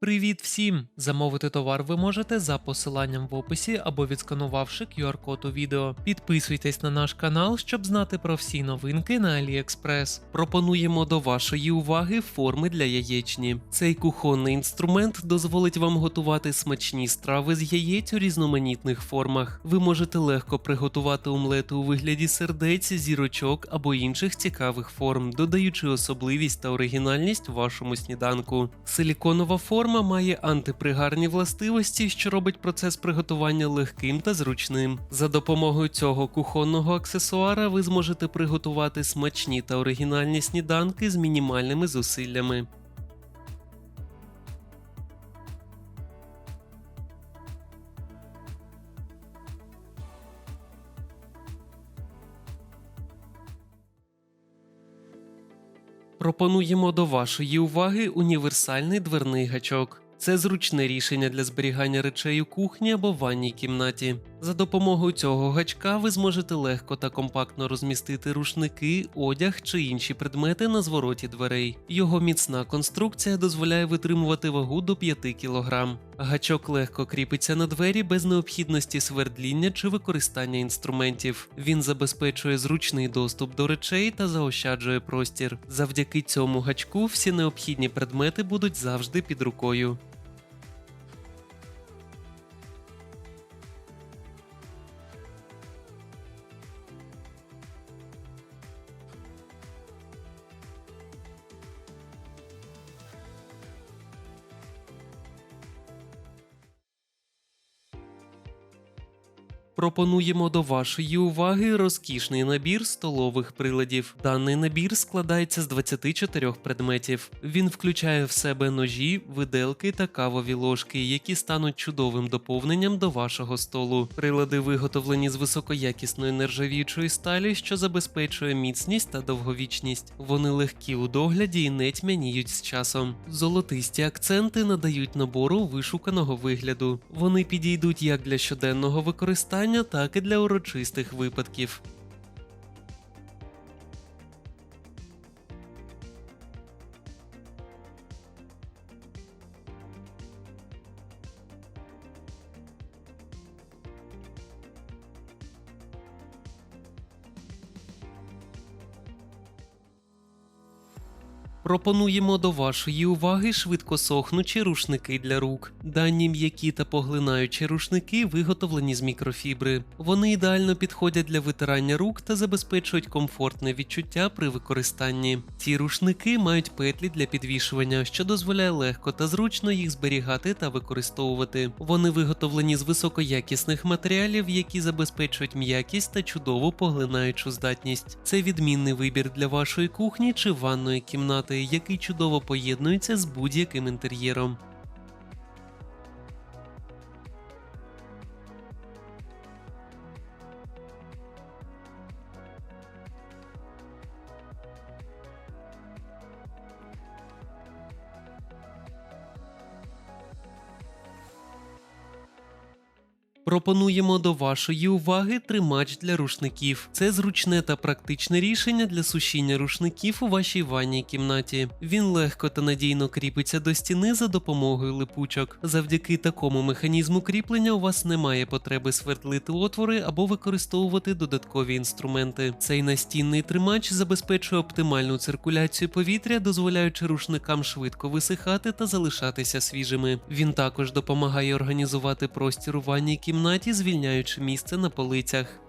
Привіт всім! Замовити товар ви можете за посиланням в описі або відсканувавши QR-код у відео. Підписуйтесь на наш канал, щоб знати про всі новинки на AliExpress. Пропонуємо до вашої уваги форми для яєчні. Цей кухонний інструмент дозволить вам готувати смачні страви з яєць у різноманітних формах. Ви можете легко приготувати омлети у вигляді сердець, зірочок або інших цікавих форм, додаючи особливість та оригінальність вашому сніданку. Силіконова форма має антипригарні властивості, що робить процес приготування легким та зручним. За допомогою цього кухонного аксесуара ви зможете приготувати смачні та оригінальні сніданки з мінімальними зусиллями. Пропонуємо до вашої уваги універсальний дверний гачок. Це зручне рішення для зберігання речей у кухні або ванній кімнаті. За допомогою цього гачка ви зможете легко та компактно розмістити рушники, одяг чи інші предмети на звороті дверей. Його міцна конструкція дозволяє витримувати вагу до 5 кг. Гачок легко кріпиться на двері без необхідності свердління чи використання інструментів. Він забезпечує зручний доступ до речей та заощаджує простір. Завдяки цьому гачку всі необхідні предмети будуть завжди під рукою. Пропонуємо до вашої уваги розкішний набір столових приладів. Даний набір складається з 24 предметів. Він включає в себе ножі, виделки та кавові ложки, які стануть чудовим доповненням до вашого столу. Прилади виготовлені з високоякісної нержавіючої сталі, що забезпечує міцність та довговічність. Вони легкі у догляді і не тьмяніють з часом. Золотисті акценти надають набору вишуканого вигляду. Вони підійдуть як для щоденного використання, так і для урочистих випадків. Пропонуємо до вашої уваги швидкосохнучі рушники для рук. Дані м'які та поглинаючі рушники виготовлені з мікрофібри. Вони ідеально підходять для витирання рук та забезпечують комфортне відчуття при використанні. Ці рушники мають петлі для підвішування, що дозволяє легко та зручно їх зберігати та використовувати. Вони виготовлені з високоякісних матеріалів, які забезпечують м'якість та чудову поглинаючу здатність. Це відмінний вибір для вашої кухні чи ванної кімнати, який чудово поєднується з будь-яким інтер'єром. Пропонуємо до вашої уваги тримач для рушників. Це зручне та практичне рішення для сушіння рушників у вашій ванній кімнаті. Він легко та надійно кріпиться до стіни за допомогою липучок. Завдяки такому механізму кріплення у вас немає потреби свердлити отвори або використовувати додаткові інструменти. Цей настінний тримач забезпечує оптимальну циркуляцію повітря, дозволяючи рушникам швидко висихати та залишатися свіжими. Він також допомагає організувати простір у ванній кімнаті, звільняючи місце на полицях.